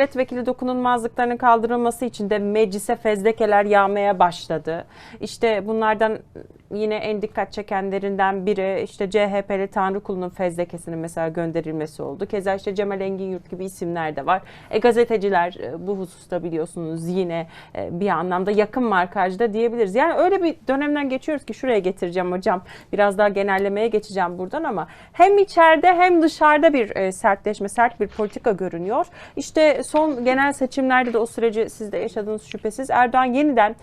milletvekili dokunulmazlıklarının kaldırılması için de meclise fezlekeler yağmaya başladı. İşte bunlardan yine en dikkat çekenlerinden biri işte CHP'li Tanrı Kulu'nun fezlekesinin mesela gönderilmesi oldu. Keza işte Cemal Engin Yurt gibi isimler de var. E, gazeteciler e, bu hususta biliyorsunuz yine e, bir anlamda yakın markajda diyebiliriz. Yani öyle bir dönemden geçiyoruz ki şuraya getireceğim hocam. Biraz daha genellemeye geçeceğim buradan ama hem içeride hem dışarıda bir e, sertleşme, sert bir politika görünüyor. İşte son genel seçimlerde de o süreci siz de yaşadığınız şüphesiz. Erdoğan yeniden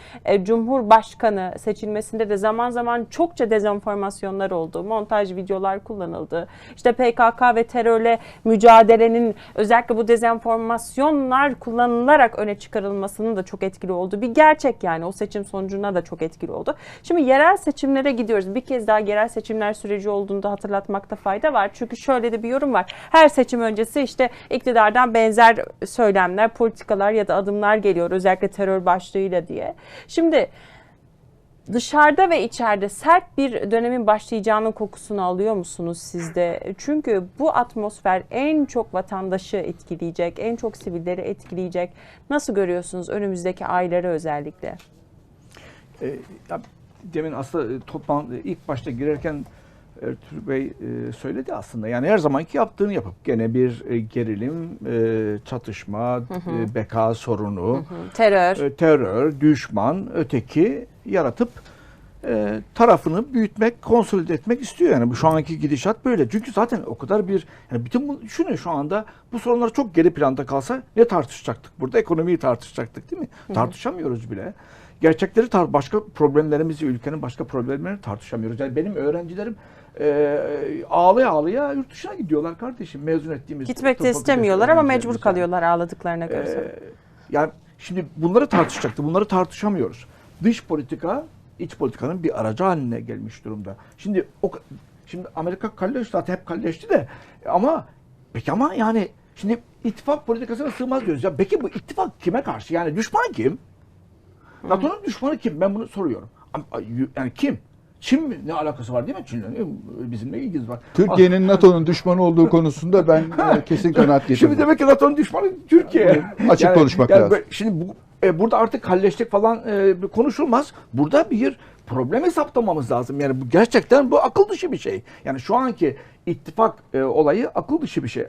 Cumhurbaşkanı seçilmesinde de zaman zaman çokça dezenformasyonlar oldu. Montaj videolar kullanıldı. İşte PKK ve terörle mücadelenin özellikle bu dezenformasyonlar kullanılarak öne çıkarılmasının da çok etkili olduğu bir gerçek yani. O seçim sonucuna da çok etkili oldu. Şimdi yerel seçimlere gidiyoruz. Bir kez daha yerel seçimler süreci olduğunda hatırlatmakta fayda var. Çünkü şöyle de bir yorum var. Her seçim öncesi işte iktidardan benzer söylemler, politikalar ya da adımlar geliyor. Özellikle terör başlığıyla diye. Şimdi dışarıda ve içeride sert bir dönemin başlayacağının kokusunu alıyor musunuz siz de? Çünkü bu atmosfer en çok vatandaşı etkileyecek, en çok sivilleri etkileyecek. Nasıl görüyorsunuz önümüzdeki ayları özellikle? E, ya, demin aslında e, toplantı ilk başta girerken Ertuğrul Bey e, söyledi aslında. Yani her zamanki yaptığını yapıp gene bir e, gerilim, e, çatışma, e, beka sorunu, Terör. e, terör, düşman, öteki yaratıp e, tarafını büyütmek, konsolide etmek istiyor. Yani bu şu anki gidişat böyle. Çünkü zaten o kadar bir yani bütün bu düşünün şu anda bu sorunlar çok geri planda kalsa ne tartışacaktık? Burada ekonomiyi tartışacaktık değil mi? Tartışamıyoruz bile. Gerçekleri tar başka problemlerimizi, ülkenin başka problemlerini tartışamıyoruz. Yani benim öğrencilerim e, ağlaya ağlaya yurt dışına gidiyorlar kardeşim mezun ettiğimiz. Gitmek de istemiyorlar ama mecbur kalıyorlar ağladıklarına göre. Ee, yani şimdi bunları tartışacaktı. Bunları tartışamıyoruz. Dış politika iç politikanın bir aracı haline gelmiş durumda. Şimdi o şimdi Amerika kalleş zaten hep kalleşti de ama peki ama yani şimdi ittifak politikasına sığmaz diyoruz. Ya peki bu ittifak kime karşı? Yani düşman kim? NATO'nun düşmanı kim? Ben bunu soruyorum. Yani kim? Çin mi? Ne alakası var değil mi Çin'le? Bizimle ilgimiz var. Türkiye'nin NATO'nun düşmanı olduğu konusunda ben e, kesin kanaat getirdim. Şimdi demek ki NATO'nun düşmanı Türkiye. Açık konuşmak lazım. böyle- Şimdi bu, e, burada artık kalleşlik falan e, konuşulmaz. Burada bir problem hesaplamamız lazım. Yani bu gerçekten bu akıl dışı bir şey. Yani şu anki ittifak e, olayı akıl dışı bir şey.